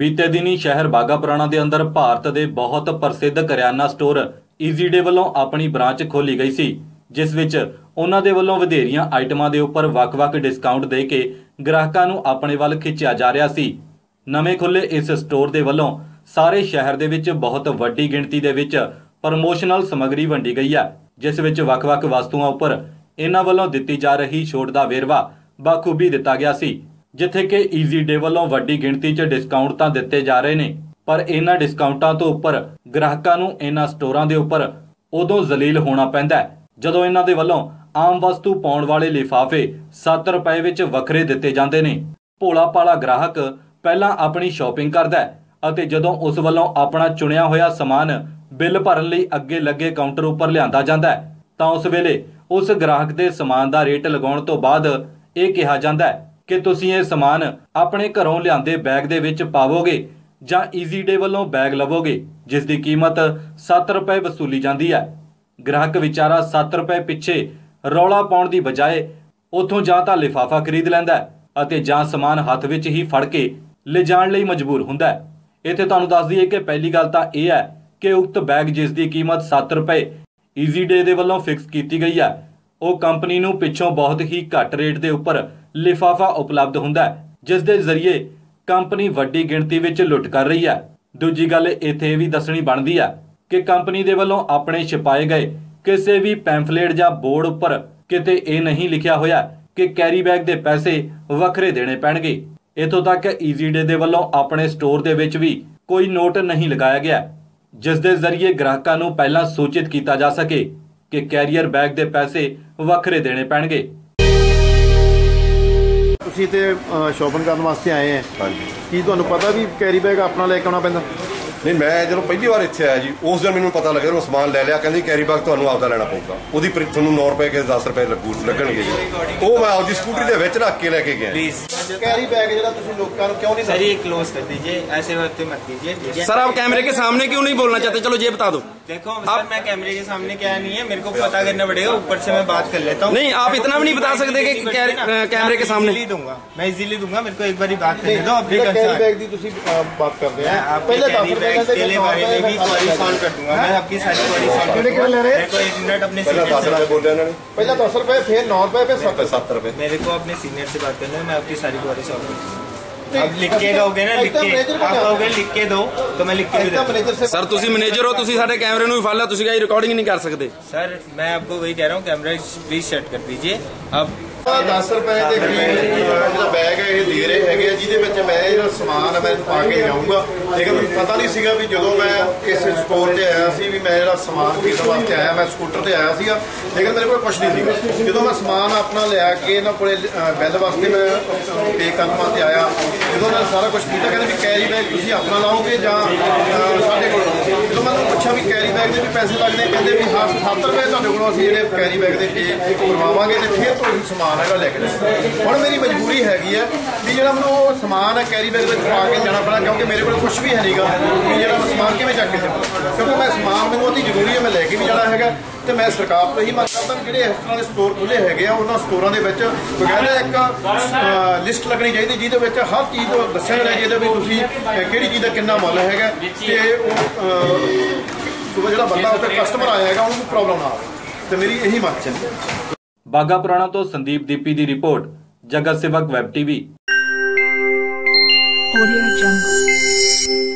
ਬੀਤੇ ਦਿਨੀ ਸ਼ਹਿਰ ਬਾਗਾਪੁਰਾਣਾ ਦੇ ਅੰਦਰ ਭਾਰਤ ਦੇ ਬਹੁਤ ਪ੍ਰਸਿੱਧ ਕਰਿਆਨਾ ਸਟੋਰ ਈਜੀ ਡੇ ਵੱਲੋਂ ਆਪਣੀ ਬ੍ਰਾਂਚ ਖੋਲੀ ਗਈ ਸੀ, ਜਿਸ ਵਿੱਚ ਉਹਨਾਂ ਦੇ ਵੱਲੋਂ ਵਧੇਰੀਆਂ ਆਈਟਮਾਂ ਦੇ ਉੱਪਰ ਵੱਖ-ਵੱਖ ਡਿਸਕਾਊਂਟ ਦੇ ਕੇ ਗ੍ਰਾਹਕਾਂ ਨੂੰ ਆਪਣੇ ਵੱਲ ਖਿੱਚਿਆ ਜਾ ਰਿਹਾ ਸੀ। ਨਵੇਂ ਖੁੱਲੇ ਇਸ ਸਟੋਰ ਦੇ ਵੱਲੋਂ ਸਾਰੇ ਸ਼ਹਿਰ ਦੇ ਵਿੱਚ ਬਹੁਤ ਵੱਡੀ ਗਿਣਤੀ ਦੇ ਵਿੱਚ ਪ੍ਰਮੋਸ਼ਨਲ ਸਮੱਗਰੀ ਵੰਡੀ ਗਈ ਹੈ, ਜਿਸ ਵਿੱਚ ਵੱਖ-ਵੱਖ ਵਸਤੂਆਂ ਉੱਪਰ ਇਹਨਾਂ ਵੱਲੋਂ ਦਿੱਤੀ ਜਾ ਰਹੀ ਛੋਟ ਦਾ ਵੇਰਵਾ ਬਾਖੂਬੀ ਦਿੱਤਾ ਗਿਆ ਸੀ। ਜਿੱਥੇ ਕਿ ਈਜ਼ੀ ਡੇ ਵੱਲੋਂ ਵੱਡੀ ਗਿਣਤੀ 'ਚ ਡਿਸਕਾਊਂਟ ਤਾਂ ਦਿੱਤੇ ਜਾ ਰਹੇ ਨੇ, ਪਰ ਇਹਨਾਂ ਡਿਸਕਾਊਂਟਾਂ ਤੋਂ ਉੱਪਰ ਗ੍ਰਾਹਕਾਂ ਨੂੰ ਇਹਨਾਂ ਸਟੋਰਾਂ ਦੇ ਉੱਪਰ ਉਦੋਂ ਜ਼ਲੀਲ ਹੋਣਾ ਪੈਂਦਾ ਜਦੋਂ ਇਹਨਾਂ ਦੇ ਵੱਲੋਂ ਆਮ ਵਸਤੂ ਪਾਉਣ ਵਾਲੇ ਲਿਫਾਫੇ 7 ਰੁਪਏ ਵਿੱਚ ਵੱਖਰੇ ਦਿੱਤੇ ਜਾਂਦੇ ਨੇ। ਭੋਲਾ ਭਾਲਾ ਗ੍ਰਾਹਕ ਪਹਿਲਾਂ ਆਪਣੀ ਸ਼ਾਪਿੰਗ ਕਰਦਾ ਅਤੇ ਜਦੋਂ ਉਸ ਵੱਲੋਂ ਆਪਣਾ ਚੁਣਿਆ ਹੋਇਆ ਸਮਾਨ ਬਿੱਲ ਭਰਨ ਲਈ ਅੱਗੇ ਲੱਗੇ ਕਾਊਂਟਰ ਉੱਪਰ ਲਿਆਂਦਾ ਜਾਂਦਾ ਤਾਂ ਉਸ ਵੇਲੇ ਉਸ ਗ੍ਰਾਹਕ ਦੇ ਸਮਾਨ ਦਾ ਰੇਟ ਲਗਾਉਣ ਤੋਂ ਬਾਅਦ ਇਹ ਕਿਹਾ ਜਾਂਦਾ ਕਿ ਤੁਸੀਂ ਇਹ ਸਮਾਨ ਆਪਣੇ ਘਰੋਂ ਲਿਆਂਦੇ ਬੈਗ ਦੇ ਵਿੱਚ ਪਾਵੋਗੇ ਜਾਂ ਈਜ਼ੀ ਡੇ ਵੱਲੋਂ ਬੈਗ ਲਵੋਗੇ, ਜਿਸ ਦੀ ਕੀਮਤ 7 ਰੁਪਏ ਵਸੂਲੀ ਜਾਂਦੀ ਹੈ। ਗ੍ਰਾਹਕ ਵਿਚਾਰਾ 7 ਰੁਪਏ ਪਿੱਛੇ ਰੌਲਾ ਪਾਉਣ ਦੀ ਬਜਾਏ ਉਥੋਂ ਜਾਂ ਤਾਂ ਲਿਫਾਫਾ ਖਰੀਦ ਲੈਂਦਾ ਅਤੇ ਜਾਂ ਸਮਾਨ ਹੱਥ ਵਿੱਚ ਹੀ ਫੜ ਕੇ ਲਿਜਾਣ ਲਈ ਮਜਬੂਰ ਹੁੰਦਾ ਇੱਥੇ ਤੁਹਾਨੂੰ ਦੱਸ ਦਈਏ ਕਿ ਪਹਿਲੀ ਗੱਲ ਤਾਂ ਇਹ ਹੈ ਕਿ ਉਕਤ ਬੈਗ ਜਿਸ ਦੀ ਕੀਮਤ 7 ਰੁਪਏ ਈਜ਼ੀ ਡੇ ਦੇ ਵੱਲੋਂ ਫਿਕਸ ਕੀਤੀ ਗਈ ਹੈ ਉਹ ਕੰਪਨੀ ਨੂੰ ਪਿੱਛੋਂ ਬਹੁਤ ਹੀ ਘੱਟ ਰੇਟ ਦੇ ਉੱਪਰ ਲਿਫਾਫਾ ਉਪਲਬਧ ਹੁੰਦਾ ਹੈ, ਜਿਸ ਦੇ ਜ਼ਰੀਏ ਕੰਪਨੀ ਵੱਡੀ ਗਿਣਤੀ ਵਿੱਚ ਲੁੱਟ ਕਰ ਰਹੀ ਹੈ। ਦੂਜੀ ਗੱਲ ਇੱਥੇ ਇਹ ਵੀ ਦੱਸਣੀ ਬਣਦੀ ਹੈ ਕਿ ਕੰਪਨੀ ਦੇ ਵੱਲੋਂ ਆਪਣੇ ਛਪਾਏ ਗਏ ਕਿਸੇ ਵੀ ਪੈਂਫਲੇਟ ਜਾਂ ਬੋਰਡ ਉੱਪਰ ਕਿਤੇ ਇਹ ਨਹੀਂ ਲਿਖਿਆ ਹੋਇਆ ਕਿ ਕੈਰੀ ਬੈਗ ਦੇ ਪੈਸੇ ਵੱਖਰੇ ਦੇਣੇ ਪੈਣਗੇ। ਇਥੋਂ ਤੱਕ ਈਜ਼ੀ ਡੇ ਦੇ ਵੱਲੋਂ ਆਪਣੇ ਸਟੋਰ ਦੇ ਵਿੱਚ ਵੀ ਕੋਈ ਨੋਟ ਨਹੀਂ ਲਗਾਇਆ ਗਿਆ, ਜਿਸ ਦੇ ਜ਼ਰੀਏ ਗ੍ਰਾਹਕਾਂ ਨੂੰ ਪਹਿਲਾਂ ਸੂਚਿਤ ਕੀਤਾ ਜਾ ਸਕੇ ਕਿ ਕੈਰੀਅਰ ਬੈਗ ਦੇ ਪੈਸੇ ਵੱਖਰੇ ਦੇਣੇ ਪੈਣਗੇ। ਤੁਸੀਂ ਤੇ ਸ਼ਾਪਿੰਗ ਕਰਨ ਵਾਸਤੇ ਆਏ ਆ ਹਾਂਜੀ। ਕੀ ਤੁਹਾਨੂੰ ਪਤਾ ਵੀ ਕੈਰੀ ਬੈਗ ਆਪਣਾ ਲੈ ਕੇ ਆਉਣਾ ਪੈਂਦਾ? ਨਹੀਂ ਮੈਂ ਜਦੋਂ ਪਹਿਲੀ ਵਾਰ ਇੱਥੇ ਆਇਆ ਜੀ ਉਸ ਦਿਨ ਮੈਨੂੰ ਪਤਾ ਲੱਗਿਆ ਉਹ ਸਮਾਨ ਲੈ ਲਿਆ ਕਹਿੰਦੀ ਕੈਰੀ ਬੈਗ ਤੁਹਾਨੂੰ ਆਪਦਾ ਲੈਣਾ ਪਊਗਾ ਉਹਦੀ ਪ੍ਰੀ- ਤੁਹਾਨੂੰ 9 ਰੁਪਏ ਕੇ 10 ਰੁਪਏ ਲੱਗੂ ਲੱਗਣਗੇ ਜੀ ਉਹ ਮੈਂ ਆਪਦੀ ਸਕੂਟਰੀ ਦੇ ਵਿੱਚ ਰੱਖ ਕੇ ਲੈ ਕੇ ਗਿਆ प्लीज ਕੈਰੀ ਬੈਗ ਜਿਹੜਾ ਤੁਸੀਂ ਲੋਕਾਂ ਨੂੰ ਕਿਉਂ ਨਹੀਂ सर ये क्लोज कर दीजिए ऐसे वक्त मत कीजिए ठीक है सर आप कैमरे के सामने क्यों नहीं बोलना चाहते चलो ये बता दो देखो सर मैं कैमरे के सामने क्या नहीं है मेरे को पता करना पड़ेगा ऊपर से मैं बात कर लेता हूँ नहीं, आप इतना भी नहीं बता सकते कि कैर- कैमरे के सामने- इजीली दूंगा मैं इजीली दूंगा मेरे को एक बार बात करने दो अपनी ਜਿਹੜਾ ਕੈਰੀ कंसर्न ਬੈਗ ਦੀ ਤੁਸੀਂ ਅਹ, ਬਾਤ ਕਰਦੇ मैं ਆ आपकी कैरी बैग के लिए बारे में भी क्वारी सॉल्व कर दूंगा मैं आपकी सारी क्वारी सॉल्व कर कितने दूंगा कितने ले रहे हैं? मेरे को एक मिनट अपने ਪਹਿਲਾਂ 10 सीनियर ਰੁਪਏ से ਬੋਲਿਆ ਇਹਨਾਂ ਨੇ ਪਹਿਲਾਂ 10 ਰੁਪਏ ਫਿਰ 9 ਰੁਪਏ ਫਿਰ 7 7 ਰੁਪਏ मेरे को अपने सीनियर से बात करना है मैं आपकी सारी क्वारी सॉल्व कर दूंगा अब लिख के कहोगे ना लिख एकदम के मैनेजर को आप क्या कहोगे लिख के दो तो मैं लिख के भी ਇਹਦਾ देता हूँ। ਮੈਨੇਜਰ ਸੇ सर ਤੁਸੀਂ ਮੈਨੇਜਰ ਹੋ ਤੁਸੀਂ ਸਾਡੇ ਕੈਮਰੇ ਨੂੰ ਵੀ ਫੜ ਲਿਆ ਤੁਸੀਂ ਕਹੀ ਰਿਕਾਰਡਿੰਗ ਨਹੀਂ ਕਰ ਸਕਦੇ सर मैं आपको वही कह रहा हूँ कैमरा प्लीज सेट कर दीजिए अब 10 ਰੁਪਏ ਦੇ ਕਰੀਬ ਜਿਹੜਾ ਬੈਗ ਹੈ, ਇਹ ਦੇ ਰਹੇ ਹੈਗੇ ਆ, ਜਿਹਦੇ ਵਿੱਚ ਮੈਂ ਜਿਹੜਾ ਸਮਾਨ ਹੈ ਮੈਂ ਪਾ ਕੇ ਜਾਊਂਗਾ ਲੇਕਿਨ ਮੈਨੂੰ ਪਤਾ ਨਹੀਂ ਸੀਗਾ ਵੀ ਜਦੋਂ ਮੈਂ ਇਸ ਸਟੋਰ ਤੇ ਆਇਆ ਸੀ ਵੀ ਮੈਂ ਜਿਹੜਾ ਸਮਾਨ ਖਰੀਦਣ ਵਾਸਤੇ ਆਇਆ, ਮੈਂ ਸਕੂਟਰ ਤੇ ਆਇਆ ਸੀਗਾ। ਲੇਕਿਨ ਮੇਰੇ ਕੋਲ ਕੁਝ ਨਹੀਂ ਸੀਗਾ। ਜਦੋਂ ਮੈਂ ਸਮਾਨ ਆਪਣਾ ਲਿਆ ਕੇ ਇਹਨਾਂ ਕੋਲੇ ਬਿੱਲ ਵਾਸਤੇ ਮੈਂ ਪੇ ਕਰਨ ਵਾਸਤੇ ਆਇਆ, ਜਦੋਂ ਮੈਂ ਸਾਰਾ ਕੁਝ ਕੀਤਾ, ਕਹਿੰਦੇ ਵੀ ਕੈਰੀ ਬੈਗ ਤੁਸੀਂ ਆਪਣਾ ਲਾਓਗੇ ਜਾਂ ਸਾਡੇ ਕੋਲ ਜਦੋਂ ਮੈਂ ਉਹਨੂੰ ਪੁੱਛਿਆ ਵੀ ਕੈਰੀ ਬੈਗ ਦੇ ਵੀ ਪੈਸੇ ਲੱਗਦੇ ਕਹਿੰਦੇ ਵੀ ਹਾਂ 7 ਰੁਪਏ ਤੁਹਾਡੇ ਕੋਲੋਂ ਅਸੀਂ ਜਿਹੜੇ ਕੈਰੀ ਬੈਗ ਦੇ ਪੇ ਕਰਵਾਵਾਂਗੇ ਤੇ ਫਿਰ ਤੁਸੀਂ ਸਮਾਨ ਹੈਗਾ ਲੈ ਕੇ ਜਾਓ ਹੁਣ ਮੇਰੀ ਮਜਬੂਰੀ ਹੈਗੀ ਹੈ ਵੀ ਜਿਹੜਾ ਮੈਨੂੰ ਉਹ ਸਮਾਨ ਹੈ ਕੈਰੀ ਬੈਗ ਵਿੱਚ ਪਾ ਕੇ ਜਾਣਾ ਪੈਣਾ, ਕਿਉਂਕਿ ਮੇਰੇ ਕੋਲ ਕੁਝ ਵੀ ਹੈ ਨਹੀਂਗਾ ਵੀ ਜਿਹੜਾ ਮੈਂ ਸਮਾਨ ਕਿਵੇਂ ਚੱਕ ਕੇ ਜਾਵਾਂ। ਕਿਉਂਕਿ ਮੈਂ ਸਮਾਨ ਮੈਨੂੰ ਉਹਦੀ ਜ਼ਰੂਰੀ ਹੈ, ਮੈਂ ਲੈ ਕੇ ਵੀ ਜਾਣਾ ਹੈਗਾ ਤੇ ਮੈਂ ਸਰਕਾਰ ਤੋਂ ਇਹੀ ਮੰਗ ਕਰਦਾ ਵੀ, ਜਿਹੜੇ ਇਸ ਤਰ੍ਹਾਂ ਦੇ ਸਟੋਰ ਖੁੱਲੇ ਹੈਗੇ ਆ, ਉਹਨਾਂ ਸਟੋਰਾਂ ਦੇ ਵਿੱਚ ਬਕਾਇਦਾ ਇੱਕ ਲਿਸਟ ਲੱਗਣੀ ਚਾਹੀਦੀ, ਜਿਹਦੇ ਵਿੱਚ ਹਰ ਚੀਜ਼ ਦੱਸਿਆ ਜਾਣਾ ਚਾਹੀਦਾ ਵੀ ਤੁਸੀਂ ਕਿਹੜੀ ਚੀਜ਼ ਦਾ ਕਿੰਨਾ ਮੁੱਲ ਹੈਗਾ ਤੇ ਉਹ ਜਿਹੜਾ ਬੰਦਾ ਉੱਥੇ ਕਸਟਮਰ ਆਇਆ ਹੈਗਾ ਉਹਨੂੰ ਪ੍ਰੋਬਲਮ ਨਾ ਆਵੇ। ਤੇ ਮੇਰੀ ਇਹੀ ਮੰਗ ਹੈ। ਬਾਗਾ ਪੁਰਾਣਾ ਤੋਂ ਸੰਦੀਪ ਦੀਪੀ ਦੀ ਰਿਪੋਰਟ ਜਗਤ ਸੇਵਕ ਵੈਬ ਟੀਵੀ। Audio Jungle.